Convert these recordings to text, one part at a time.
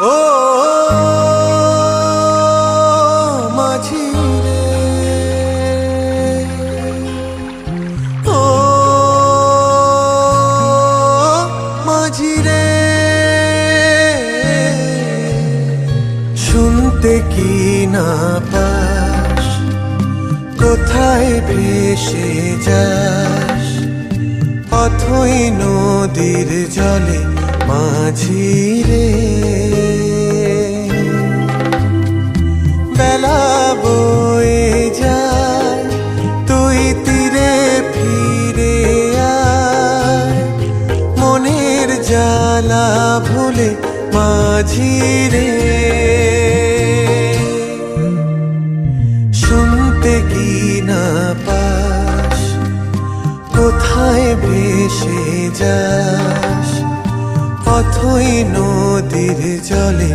ও মাঝি রে ও মাঝি রে শুনতে কি না পাস? কোথায় ভেসে যাস? পথই নদীর জলে মাঝি রে বেলা বয়ে যায়। তুই তীরে ফিরে আয়। মনের জ্বালা ভুলে মাঝি রে শুনতে কি না পাস? কোথায় ভেসে যাস? অথই নদীর জলে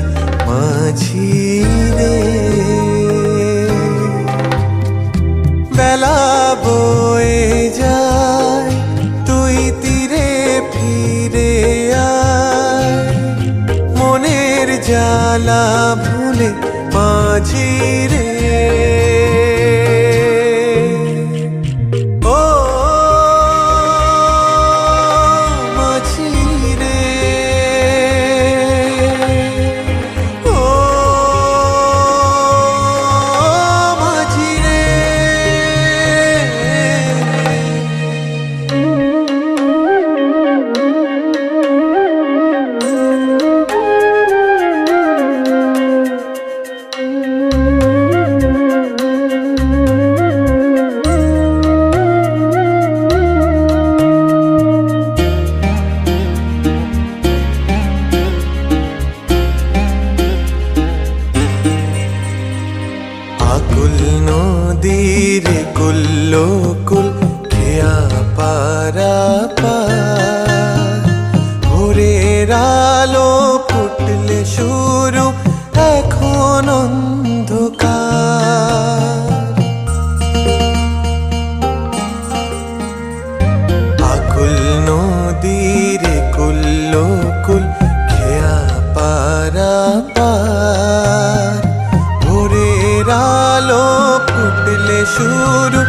মাঝি রে বেলা বয়ে যায় তুই তীরে ফিরে আয়। মনের জ্বালা ভুলে মাঝি আকুল নদীর কুল্ল কুল খেয়া পার ভোরের আলো ফুটলে শুরু এখন শুরু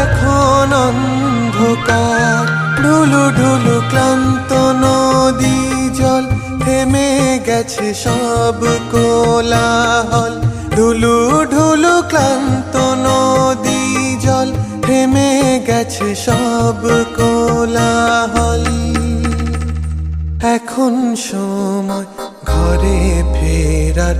এখন অন্ধকার, ঢুলু ঢুলু ক্লান্ত নদী জল, থেমে গেছে সব কোলাহল। ঢুলু ঢুলু ক্লান্ত নদী জল, থেমে গেছে সব কোলাহল। এখন সময় ঘরে ফেরার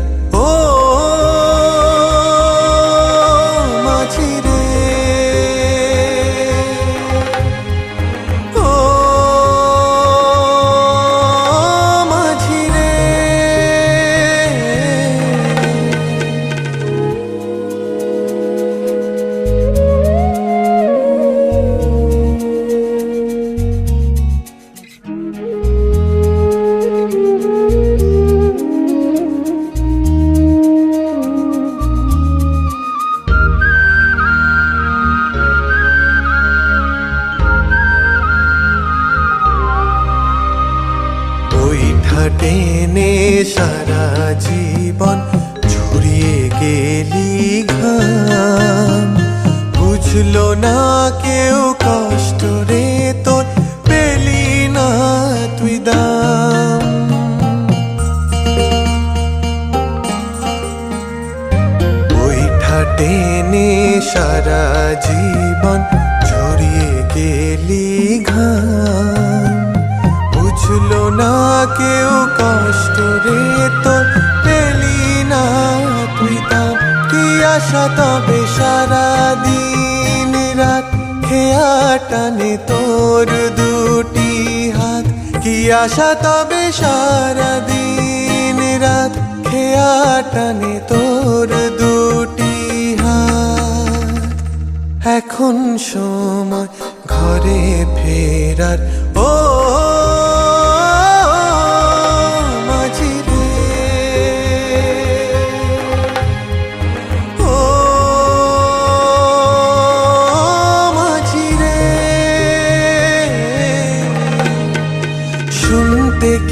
টেনে সারা জীবন ছড়িয়ে গেলি ঘাম। বুঝলো না কেউ কষ্ট রে রে তোর পেলি না তুই দাম কি আশা তবে সারা দিন রাত? খেয়া টানে তোর দুটি হাত, কি আশা তবে সারা দিন রাত? খেয়া টানে তোর দুটি হাত। এখন সময় ঘরে ফেরার, ও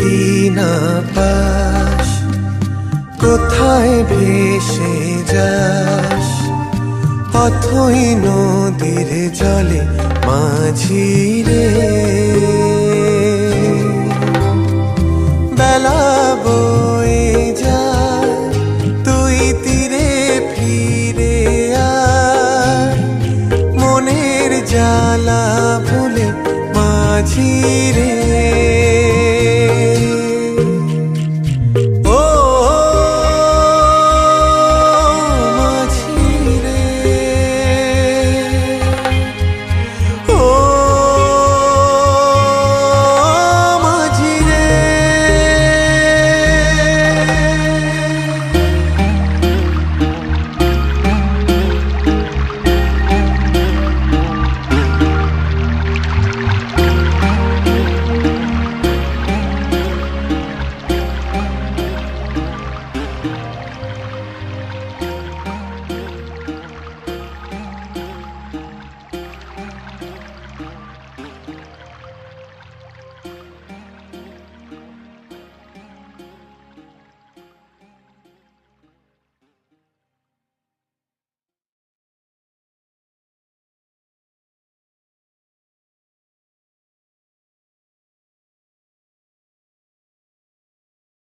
মদিনা পাশ কোথায় ভেসে যাস? পথই নদীর জলে মাঝি রে বেলা বয়ে যা তুই তীরে ফিরে আর মনের জ্বালা ভুলে মাঝি রে